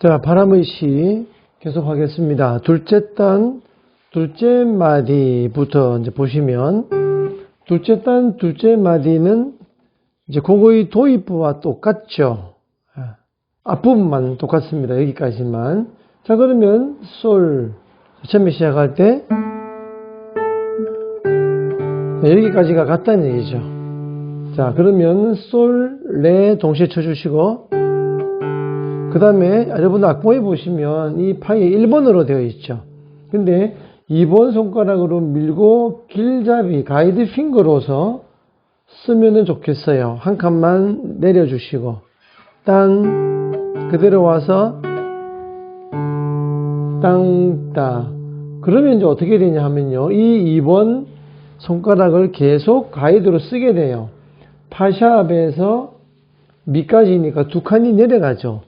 자, 바람의 시 계속하겠습니다. 둘째 단, 둘째 마디부터 이제 보시면, 둘째 단, 둘째 마디는 이제 그거의 도입부와 똑같죠. 아, 앞부분만 똑같습니다. 여기까지만. 자, 그러면 솔. 처음에 시작할 때, 네, 여기까지가 같다는 얘기죠. 자, 그러면 솔, 레 동시에 쳐주시고, 그 다음에 여러분 악보에 보시면 이 파이 1번으로 되어 있죠. 근데 2번 손가락으로 밀고 길잡이 가이드 핑거로서 쓰면 좋겠어요. 한 칸만 내려주시고 땅 그대로 와서 땅따 그러면 이제 어떻게 되냐 하면요. 이 2번 손가락을 계속 가이드로 쓰게 돼요. 파샵에서 미까지니까 두 칸이 내려가죠.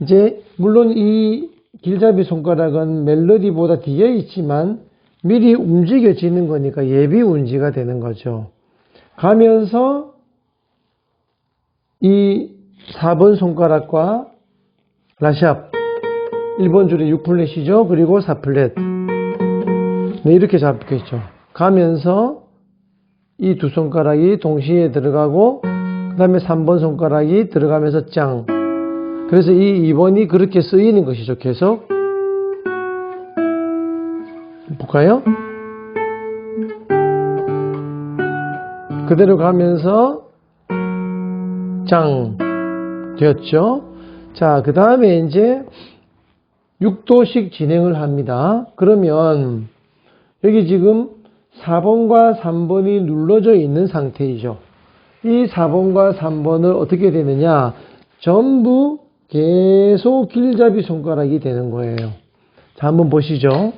이제 물론 이 길잡이 손가락은 멜로디보다 뒤에 있지만 미리 움직여지는 거니까 예비 운지가 되는 거죠. 가면서 이 4번 손가락과 라샵 1번 줄에 6플랫이죠. 그리고 4플랫 네, 이렇게 잡겠죠. 가면서 이 두 손가락이 동시에 들어가고 그 다음에 3번 손가락이 들어가면서 짱 그래서 이 2번이 그렇게 쓰이는 것이죠. 계속. 볼까요? 그대로 가면서 짱 되었죠. 자, 그 다음에 이제 6도씩 진행을 합니다. 그러면 여기 지금 4번과 3번이 눌러져 있는 상태이죠. 이 4번과 3번을 어떻게 되느냐? 전부 계속 길잡이 손가락이 되는 거예요. 자, 한번 보시죠.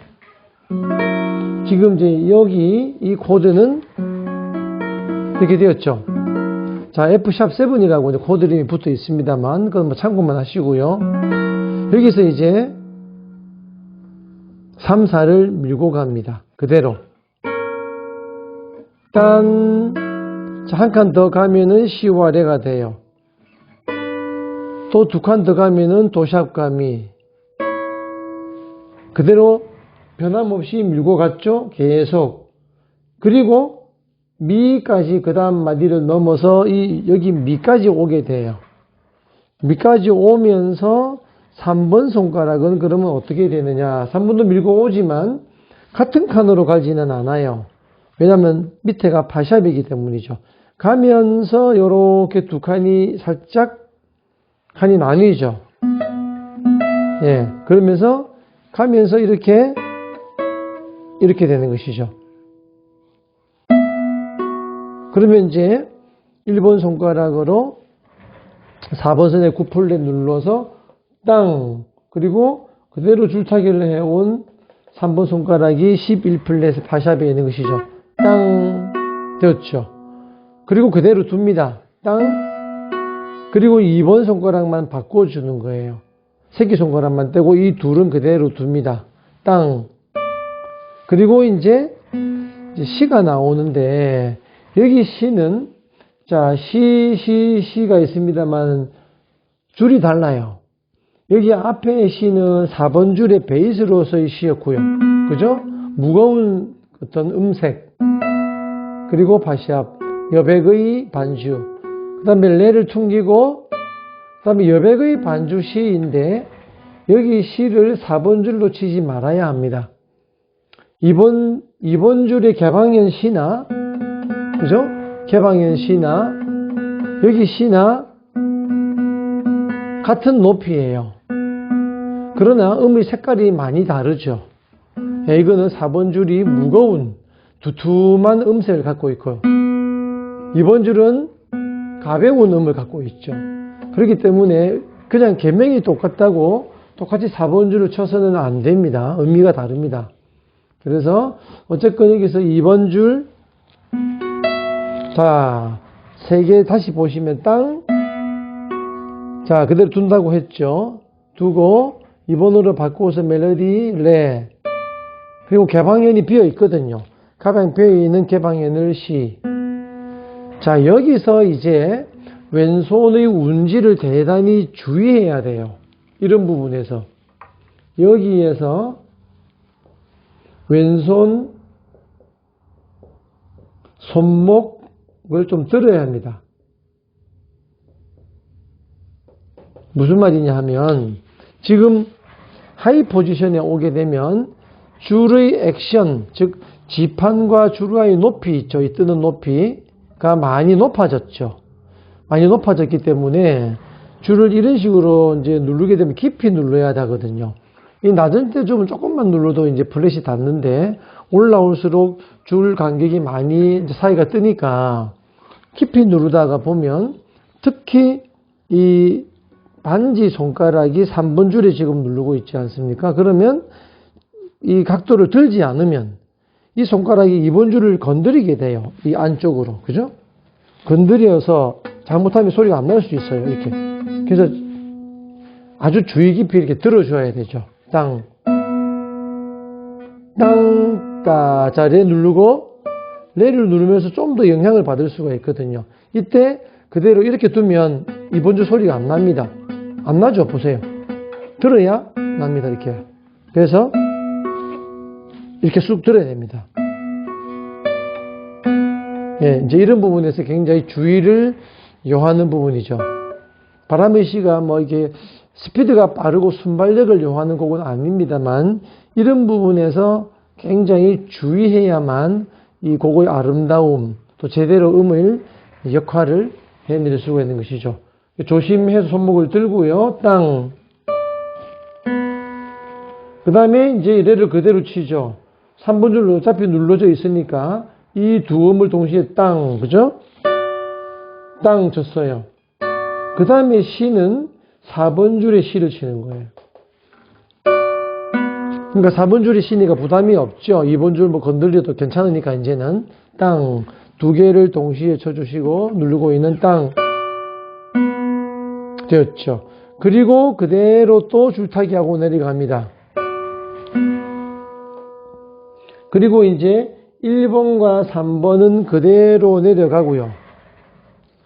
지금 이제 여기 이 코드는 이렇게 되었죠. 자, F샵7이라고 이제 코드 이름이 붙어 있습니다만, 그건 뭐 참고만 하시고요. 여기서 이제 3, 4를 밀고 갑니다. 그대로. 딴, 자, 한 칸 더 가면은 C와 레가 돼요. 또 두 칸 더 가면은 도샵감이 그대로 변함없이 밀고 갔죠. 계속. 그리고 미까지 그 다음 마디를 넘어서 이 여기 미까지 오게 돼요. 미까지 오면서 3번 손가락은 그러면 어떻게 되느냐. 3번도 밀고 오지만 같은 칸으로 가지는 않아요. 왜냐하면 밑에가 파샵이기 때문이죠. 가면서 이렇게 두 칸이 살짝 칸이 나뉘죠. 예, 그러면서 가면서 이렇게 이렇게 되는 것이죠. 그러면 이제 1번 손가락으로 4번 선에 9플랫 눌러서 땅 그리고 그대로 줄타기를 해온 3번 손가락이 11플랫 파샵에 있는 것이죠. 땅 되었죠. 그리고 그대로 둡니다. 땅 그리고 2번 손가락만 바꿔주는 거예요. 새끼 손가락만 떼고 이 둘은 그대로 둡니다. 땅. 그리고 이제, 이제 시가 나오는데 여기 시는 자, 시, 시, 시가 있습니다만 줄이 달라요. 여기 앞에 시는 4번 줄의 베이스로서의 시였고요. 그죠? 무거운 어떤 음색, 그리고 바시압, 여백의 반주, 그 다음에 레를 퉁기고, 그 다음에 여백의 반주 시인데, 여기 시를 4번 줄로 치지 말아야 합니다. 2번, 2번 줄의 개방현 시나, 그죠? 개방현 시나, 여기 시나, 같은 높이에요. 그러나 음의 색깔이 많이 다르죠. 예, 이거는 4번 줄이 무거운 두툼한 음색을 갖고 있고요. 2번 줄은 가벼운 음을 갖고 있죠. 그렇기 때문에 그냥 개명이 똑같다고 똑같이 4번 줄을 쳐서는 안 됩니다. 의미가 다릅니다. 그래서 어쨌건 여기서 2번 줄, 자, 세 개 다시 보시면 땅, 자, 그대로 둔다고 했죠. 두고 2번으로 바꾸어서 멜로디, 레, 그리고 개방현이 비어 있거든요. 가방 비어 있는 개방현을 시. 자, 여기서 이제 왼손의 운지를 대단히 주의해야 돼요. 이런 부분에서 여기에서 왼손 손목을 좀 들어야 합니다. 무슨 말이냐 하면 지금 하이 포지션에 오게 되면 줄의 액션, 즉 지판과 줄의 높이. 이 뜨는 높이 가 많이 높아졌죠. 많이 높아졌기 때문에 줄을 이런 식으로 이제 누르게 되면 깊이 눌러야 하거든요. 이 낮은 때 좀 조금만 눌러도 이제 플랫이 닿는데 올라올수록 줄 간격이 많이 사이가 뜨니까 깊이 누르다가 보면 특히 이 반지 손가락이 3번 줄에 지금 누르고 있지 않습니까? 그러면 이 각도를 들지 않으면 이 손가락이 2번 줄을 건드리게 돼요. 이 안쪽으로. 그죠? 건드려서 잘못하면 소리가 안 날 수 있어요. 이렇게. 그래서 아주 주의 깊이 이렇게 들어줘야 되죠. 땅. 땅, 따, 자, 레 누르고, 레를 누르면서 좀 더 영향을 받을 수가 있거든요. 이때 그대로 이렇게 두면 이번 줄 소리가 안 납니다. 안 나죠? 보세요. 들어야 납니다. 이렇게. 그래서 이렇게 쑥 들어야 됩니다. 예, 이제 이런 부분에서 굉장히 주의를 요하는 부분이죠. 바람의 시가 뭐 이게 스피드가 빠르고 순발력을 요하는 곡은 아닙니다만 이런 부분에서 굉장히 주의해야만 이 곡의 아름다움 또 제대로 음을 역할을 해낼 수가 있는 것이죠. 조심해서 손목을 들고요. 땅. 그 다음에 이제 레를 그대로 치죠. 3번 줄로 어차피 눌러져 있으니까 이 두 음을 동시에 땅, 그죠? 땅 쳤어요. 그 다음에 시는 4번 줄에 시를 치는 거예요. 그러니까 4번 줄이 시니까 부담이 없죠. 2번 줄 뭐 건들려도 괜찮으니까 이제는 땅 두 개를 동시에 쳐주시고 누르고 있는 땅 되었죠. 그리고 그대로 또 줄타기 하고 내려갑니다. 그리고 이제 1번과 3번은 그대로 내려가고요.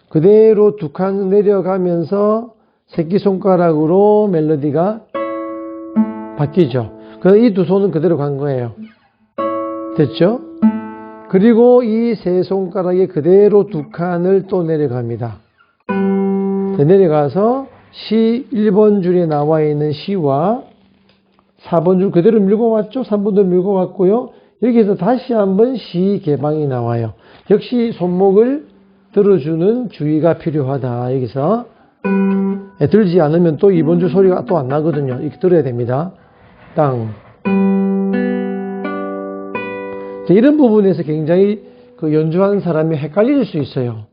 그대로 두 칸 내려가면서 새끼손가락으로 멜로디가 바뀌죠. 그래서 이 두 손은 그대로 간 거예요. 됐죠? 그리고 이 세 손가락에 그대로 두 칸을 또 내려갑니다. 네, 내려가서 시 1번 줄에 나와 있는 시와 4번 줄 그대로 밀고 왔죠? 3번도 밀고 왔고요. 여기서 다시 한번 시 개방이 나와요. 역시 손목을 들어주는 주의가 필요하다. 여기서 예, 들지 않으면 또 2번 줄 소리가 또 안 나거든요. 이렇게 들어야 됩니다. 땅. 이런 부분에서 굉장히 그 연주하는 사람이 헷갈릴 수 있어요.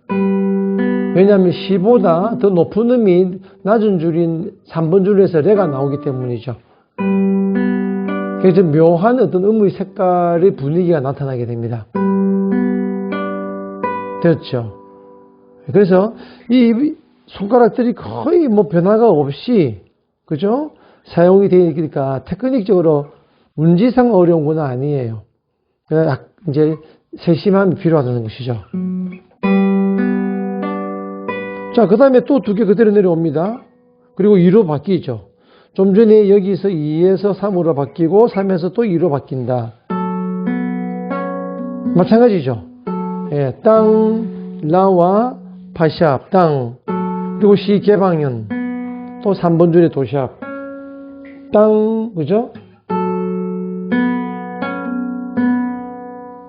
왜냐하면 시보다 더 높은 음이 낮은 줄인 3번 줄에서 레가 나오기 때문이죠. 그래서 묘한 어떤 음의 색깔의 분위기가 나타나게 됩니다. 됐죠? 그래서 이 손가락들이 거의 뭐 변화가 없이, 그죠? 사용이 되니까 테크닉적으로 문제상 어려운 건 아니에요. 이제 세심함이 필요하다는 것이죠. 자, 그 다음에 또 두 개 그대로 내려옵니다. 그리고 2로 바뀌죠. 좀 전에 여기서 2에서 3으로 바뀌고 3에서 또 2로 바뀐다. 마찬가지죠. 예, 땅, 라와 파샵, 땅. 그리고 시 개방현. 또 3번 줄에 도샵. 땅, 그죠?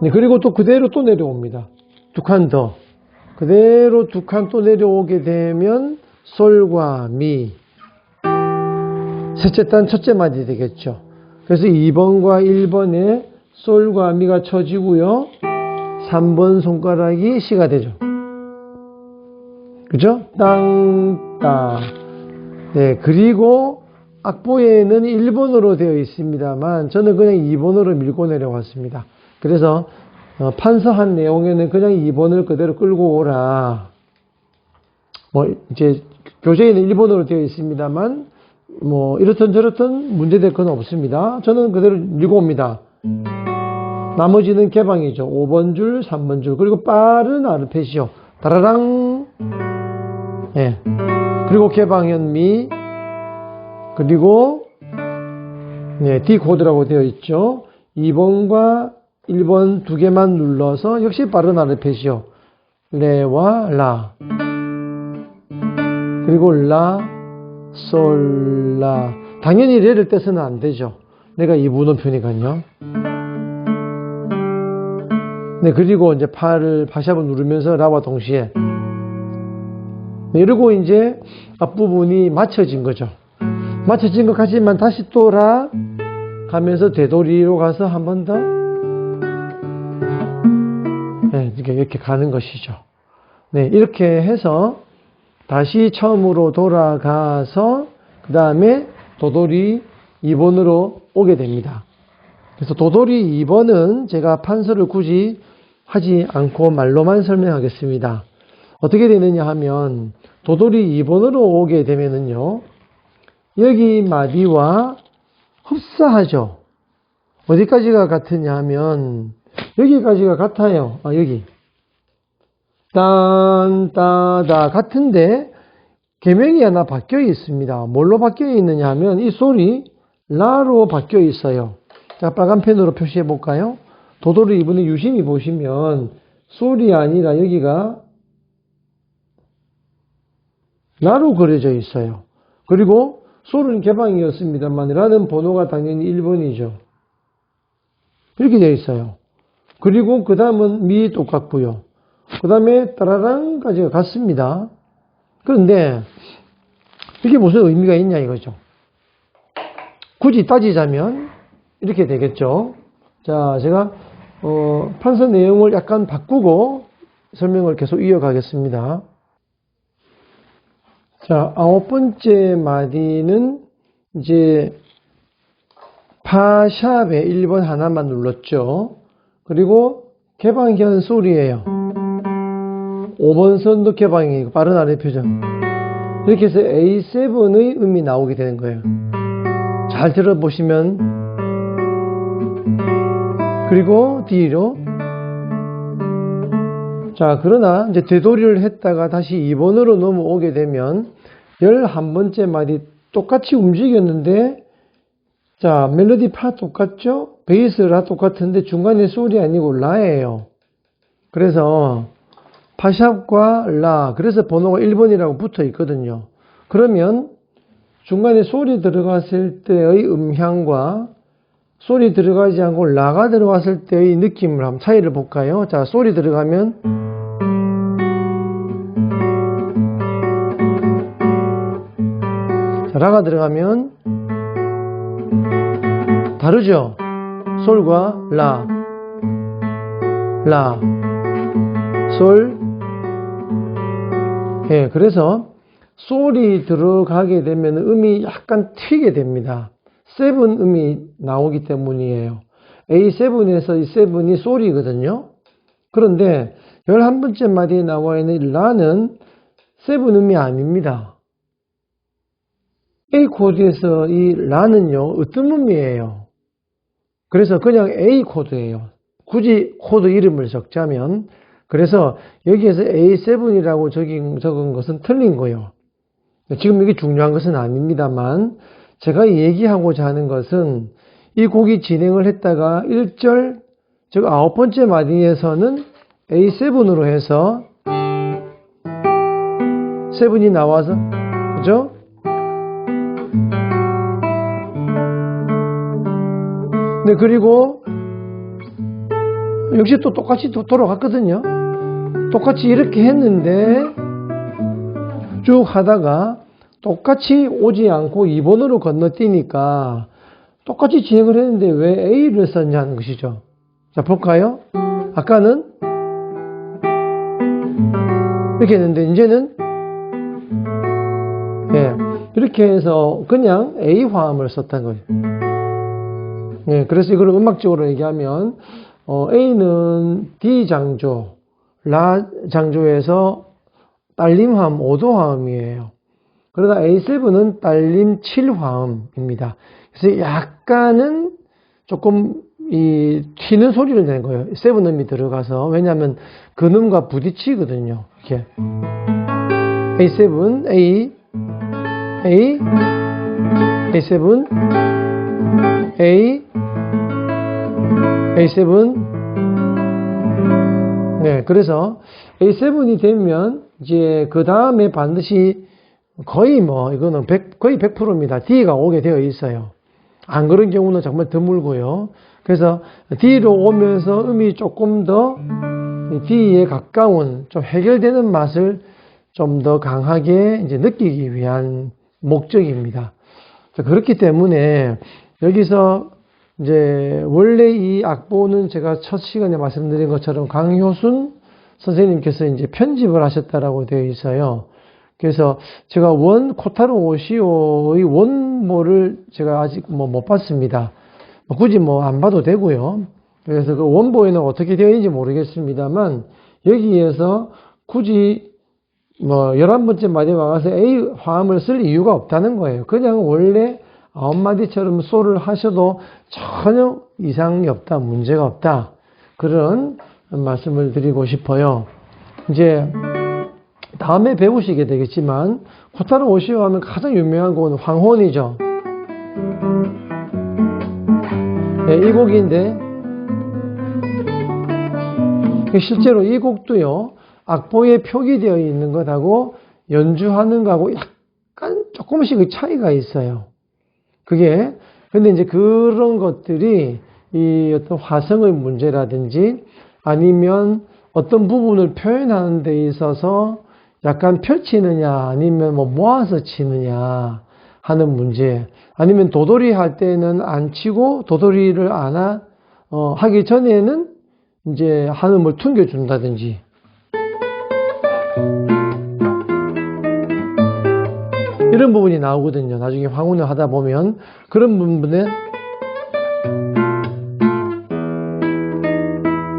네, 그리고 또 그대로 또 내려옵니다. 두 칸 더. 그대로 두 칸 또 내려오게 되면 솔과 미. 셋째 단 첫째 마디 되겠죠. 그래서 2번과 1번에 솔과 미가 쳐지고요. 3번 손가락이 시가 되죠. 그죠? 땅, 따. 네, 그리고 악보에는 1번으로 되어 있습니다만 저는 그냥 2번으로 밀고 내려왔습니다. 그래서 어, 판서한 내용에는 그냥 2번을 그대로 끌고 오라. 뭐 이제 교재에는 1번으로 되어 있습니다만 뭐 이렇든 저렇든 문제될 건 없습니다. 저는 그대로 밀고 옵니다. 나머지는 개방이죠. 5번 줄, 3번 줄, 그리고 빠른 아르페시오. 다라랑. 예. 그리고 개방현미. 그리고 네, D 코드라고 되어 있죠. 2번과 1번 두 개만 눌러서 역시 빠른 아르페지오. 레와 라. 그리고 라, 솔, 라. 당연히 레를 떼서는 안 되죠. 내가 2분음표니까요. 네, 그리고 이제 파를, 파샵을 누르면서 라와 동시에. 네, 이러고 이제 앞부분이 맞춰진 거죠. 맞춰진 것 같지만 다시 또 라 가면서 되돌이로 가서 한 번 더. 네, 이렇게 가는 것이죠. 네, 이렇게 해서 다시 처음으로 돌아가서 그 다음에 도돌이 2번으로 오게 됩니다. 그래서 도돌이 2번은 제가 판서를 굳이 하지 않고 말로만 설명하겠습니다. 어떻게 되느냐 하면 도돌이 2번으로 오게 되면은요. 여기 마디와 흡사하죠. 어디까지가 같으냐 하면 여기까지가 같아요. 아 여기 딴, 따다 같은데 개명이 하나 바뀌어 있습니다. 뭘로 바뀌어 있느냐 하면 이 소리 라로 바뀌어 있어요. 자, 빨간 펜으로 표시해 볼까요? 도도리 이분의 유심히 보시면 소리 아니라 여기가 라로 그려져 있어요. 그리고 소리는 개방이었습니다만 라는 번호가 당연히 1번이죠. 이렇게 되어 있어요. 그리고 그 다음은 미 똑같고요. 그 다음에 따라랑까지가 같습니다. 그런데 이게 무슨 의미가 있냐 이거죠. 굳이 따지자면 이렇게 되겠죠. 자, 제가 어, 판서 내용을 약간 바꾸고 설명을 계속 이어가겠습니다. 자, 아홉 번째 마디는 이제 파샵에 1번 하나만 눌렀죠. 그리고 개방현 소리예요. 5번 선도 개방이 빠른 아래 표정. 이렇게 해서 A7의 음이 나오게 되는 거예요. 잘 들어보시면 그리고 D로 자 그러나 이제 되돌이를 했다가 다시 2번으로 넘어오게 되면 11번째 마디 똑같이 움직였는데 자 멜로디 파 똑같죠? 베이스 라 똑같은데 중간에 소리 아니고 라예요. 그래서 파샵과 라 그래서 번호가 1번이라고 붙어 있거든요. 그러면 중간에 소리 들어갔을 때의 음향과 소리 들어가지 않고 라가 들어갔을 때의 느낌을 한번 차이를 볼까요? 자, 소리 들어가면 자, 라가 들어가면 다르죠? 솔과 라, 라, 솔, 예, 그래서 솔이 들어가게 되면 음이 약간 튀게 됩니다. 세븐 음이 나오기 때문이에요. A7에서 이 세븐이 솔이거든요. 그런데 11번째 마디에 나와 있는 라는 세븐 음이 아닙니다. A 코드에서 이 라는요, 어떤 음이에요? 그래서 그냥 A 코드예요. 굳이 코드 이름을 적자면 그래서 여기에서 A7이라고 적인, 적은 것은 틀린 거예요. 지금 이게 중요한 것은 아닙니다만 제가 얘기하고자 하는 것은 이 곡이 진행을 했다가 1절 즉 아홉 번째 마디에서는 A7으로 해서 세븐이 나와서 그죠? 네 그리고 역시 또 똑같이 또 돌아갔거든요. 똑같이 이렇게 했는데 쭉 하다가 똑같이 오지 않고 2번으로 건너뛰니까 똑같이 진행을 했는데 왜 A를 썼냐는 것이죠. 자, 볼까요? 아까는 이렇게 했는데 이제는 예, 이렇게 해서 그냥 A 화음을 썼다는 거죠. 예, 그래서 이걸 음악적으로 얘기하면 어, A는 D 장조, 라 장조에서 딸림화음, 5도 화음이에요. 그러다 A7은 딸림 7화음입니다. 그래서 약간은 조금 이 튀는 소리를 내는 거예요. 세븐음이 들어가서 왜냐하면 근음과 부딪히거든요. 이렇게 A7, A, A, A7 A A7 네, 그래서 A7이 되면 이제 그 다음에 반드시 거의 뭐 이거는 100, 거의 100%입니다. D가 오게 되어 있어요. 안 그런 경우는 정말 드물고요. 그래서 D로 오면서 음이 조금 더 D에 가까운 좀 해결되는 맛을 좀 더 강하게 이제 느끼기 위한 목적입니다. 자, 그렇기 때문에 여기서 이제 원래 이 악보는 제가 첫 시간에 말씀드린 것처럼 강효순 선생님께서 이제 편집을 하셨다라고 되어 있어요. 그래서 제가 원 코타로 오시오의 원모를 제가 아직 뭐 못 봤습니다. 뭐 굳이 뭐 안 봐도 되고요. 그래서 그 원보에는 어떻게 되어 있는지 모르겠습니다만 여기에서 굳이 뭐 11번째 마디에 와서 A 화음을 쓸 이유가 없다는 거예요. 그냥 원래 아홉 마디처럼 소를 하셔도 전혀 이상이 없다, 문제가 없다. 그런 말씀을 드리고 싶어요. 이제 다음에 배우시게 되겠지만 코타르 오시오 하면 가장 유명한 곡은 황혼이죠. 네, 이 곡인데 실제로 이 곡도요 악보에 표기되어 있는 것하고 연주하는 것하고 약간 조금씩 차이가 있어요. 그게? 근데 이제 그런 것들이 이 어떤 화성의 문제라든지 아니면 어떤 부분을 표현하는 데 있어서 약간 펼치느냐 아니면 뭐 모아서 치느냐 하는 문제 아니면 도돌이 할 때는 안 치고 도돌이를 안 하, 어, 하기 전에는 이제 한음을 퉁겨준다든지 이런 부분이 나오거든요. 나중에 황혼을 하다 보면 그런 부분에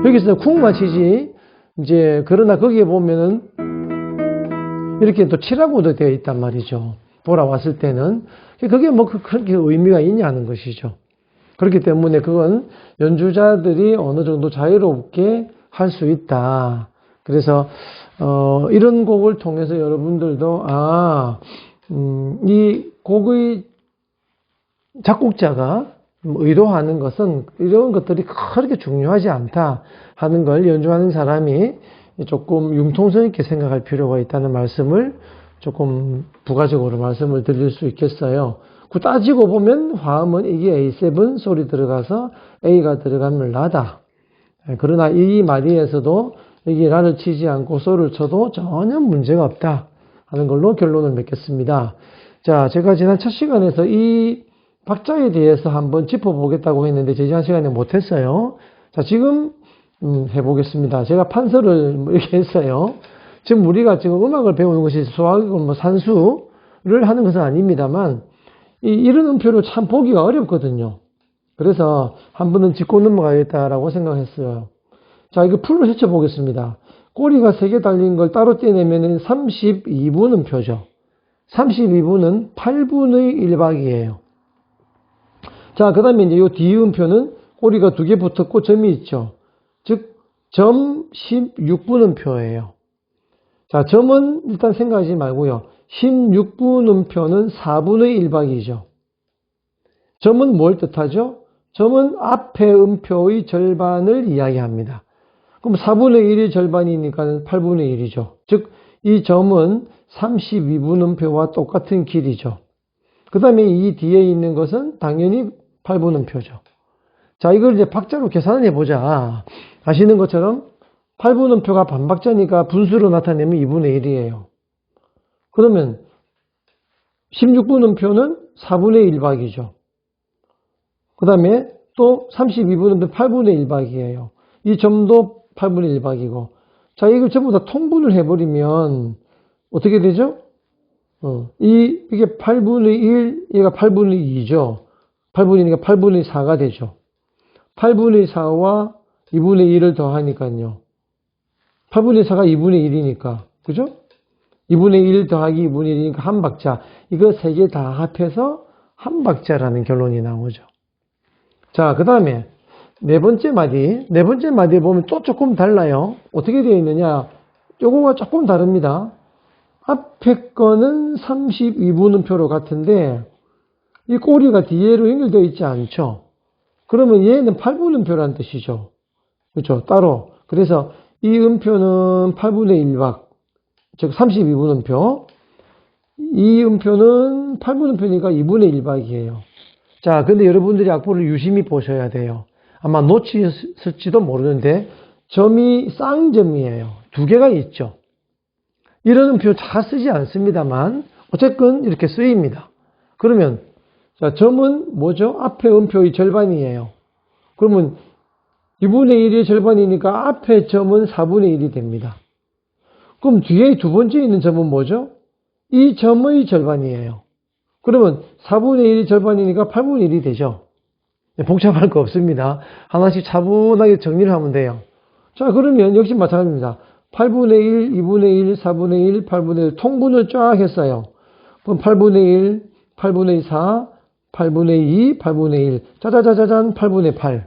여기서 쿵만 치지 이제 그러나 거기에 보면은 이렇게 또 치라고도 되어 있단 말이죠. 돌아왔을 때는 그게 뭐 그- 그렇게 의미가 있냐는 것이죠. 그렇기 때문에 그건 연주자들이 어느 정도 자유롭게 할 수 있다. 그래서 어, 이런 곡을 통해서 여러분들도 아, 음, 이 곡의 작곡자가 의도하는 것은 이런 것들이 그렇게 중요하지 않다 하는 걸 연주하는 사람이 조금 융통성 있게 생각할 필요가 있다는 말씀을 조금 부가적으로 말씀을 드릴 수 있겠어요. 그 따지고 보면 화음은 이게 A7 소리 들어가서 A가 들어가면 라다. 그러나 이 마디에서도 여기 라를 치지 않고 소를 쳐도 전혀 문제가 없다 하는 걸로 결론을 맺겠습니다. 자, 제가 지난 첫 시간에서 이 박자에 대해서 한번 짚어보겠다고 했는데 지난 시간에 못했어요. 자, 지금 음, 해보겠습니다. 제가 판서를 뭐 이렇게 했어요. 지금 우리가 지금 음악을 배우는 것이 수학이고 뭐 산수를 하는 것은 아닙니다만 이, 이런 음표를 참 보기가 어렵거든요. 그래서 한 번은 짚고 넘어가야겠다라고 생각했어요. 자, 이거 풀로 헤쳐보겠습니다. 꼬리가 3개 달린 걸 따로 떼내면 32분 음표죠. 32분은 8분의 1박이에요. 자, 그 다음에 이제 이 뒤음표는 꼬리가 두 개 붙었고 점이 있죠. 즉, 점 16분음표예요. 자, 점은 일단 생각하지 말고요. 16분음표는 4분의 1박이죠. 점은 뭘 뜻하죠? 점은 앞에 음표의 절반을 이야기합니다. 그럼 4분의 1이 절반이니까 8분의 1이죠. 즉, 이 점은 32분음표와 똑같은 길이죠. 그 다음에 이 뒤에 있는 것은 당연히 8분음표죠. 자, 이걸 이제 박자로 계산을 해보자. 아시는 것처럼 8분음표가 반박자니까 분수로 나타내면 2분의 1이에요. 그러면 16분음표는 4분의 1박이죠. 그 다음에 또 32분음표 8분의 1박이에요. 이 점도 8분의 1박이고. 자, 이걸 전부 다 통분을 해버리면 어떻게 되죠? 어, 이, 이게 8분의 1, 얘가 8분의 2죠. 8분이니까 8분의 4가 되죠. 8분의 4와 2분의 1을 더하니까요. 8분의 4가 2분의 1이니까. 그죠? 2분의 1 더하기 2분의 1이니까 한 박자. 이거 세 개 다 합해서 한 박자라는 결론이 나오죠. 자, 그 다음에 네 번째 마디. 네 번째 마디에 보면 또 조금 달라요. 어떻게 되어 있느냐. 요거가 조금 다릅니다. 앞에 거는 32분음표로 같은데 이 꼬리가 뒤에로 연결되어 있지 않죠. 그러면 얘는 8분 음표라는 뜻이죠. 그렇죠. 따로. 그래서 이 음표는 8분의 1박, 즉 32분 음표. 이 음표는 8분 음표니까 2분의 1박이에요. 자, 근데 여러분들이 악보를 유심히 보셔야 돼요. 아마 놓치실지도 모르는데 점이 쌍점이에요. 두 개가 있죠. 이런 음표 잘 쓰지 않습니다만 어쨌든 이렇게 쓰입니다. 그러면 자, 점은 뭐죠? 앞에 음표의 절반이에요. 그러면 2분의 1의 절반이니까 앞에 점은 4분의 1이 됩니다. 그럼 뒤에 두 번째 있는 점은 뭐죠? 이 점의 절반이에요. 그러면 4분의 1이 절반이니까 8분의 1이 되죠. 네, 복잡할 거 없습니다. 하나씩 차분하게 정리를 하면 돼요. 자, 그러면 역시 마찬가지입니다. 8분의 1, 2분의 1, 4분의 1, 8분의 1 통분을 쫙 했어요. 그럼 8분의 1, 8분의 4, 8분의 2, 8분의 1, 짜자자자잔 8분의 8.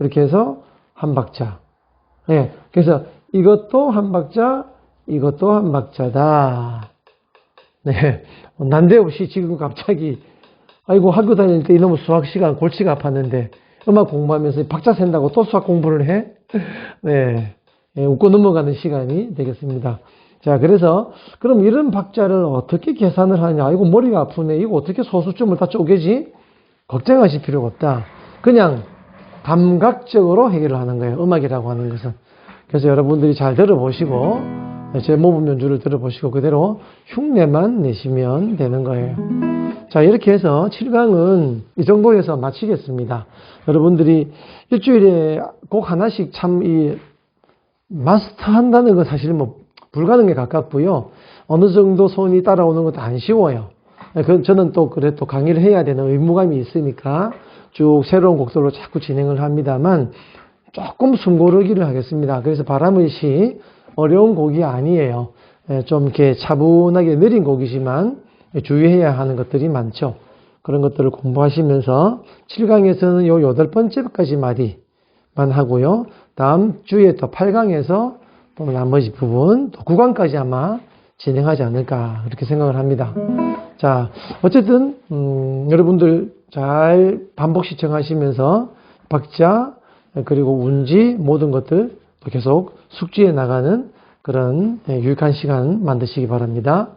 이렇게 해서 한 박자. 예. 그래서 이것도 한 박자, 이것도 한 박자다. 네. 난데없이 지금 갑자기, 아이고 학교 다닐 때 이놈의 수학 시간 골치가 아팠는데, 음악 공부하면서 박자 센다고 또 수학 공부를 해? 네. 예, 웃고 넘어가는 시간이 되겠습니다. 자, 그래서, 그럼 이런 박자를 어떻게 계산을 하냐. 이거 머리가 아프네. 이거 어떻게 소수점을 다 쪼개지? 걱정하실 필요가 없다. 그냥 감각적으로 해결을 하는 거예요. 음악이라고 하는 것은. 그래서 여러분들이 잘 들어보시고, 제 모분 연주를 들어보시고, 그대로 흉내만 내시면 되는 거예요. 자, 이렇게 해서 7강은 이 정도에서 마치겠습니다. 여러분들이 일주일에 곡 하나씩 참 이 마스터 한다는 건 사실 뭐 불가능에 가깝고요. 어느 정도 손이 따라오는 것도 안 쉬워요. 그 저는 또 그래 또 강의를 해야 되는 의무감이 있으니까 쭉 새로운 곡들로 자꾸 진행을 합니다만 조금 숨고르기를 하겠습니다. 그래서 바람의 시 어려운 곡이 아니에요. 예, 좀 이렇게 차분하게 느린 곡이지만 주의해야 하는 것들이 많죠. 그런 것들을 공부하시면서 7강에서는 요 여덟 번째까지 마디만 하고요. 다음 주에 또 8강에서 또 나머지 부분 또 9강까지 아마 진행하지 않을까 그렇게 생각을 합니다. 자, 어쨌든 음, 여러분들 잘 반복 시청하시면서 박자 그리고 운지 모든 것들 또 계속 숙지해 나가는 그런 예, 유익한 시간 만드시기 바랍니다.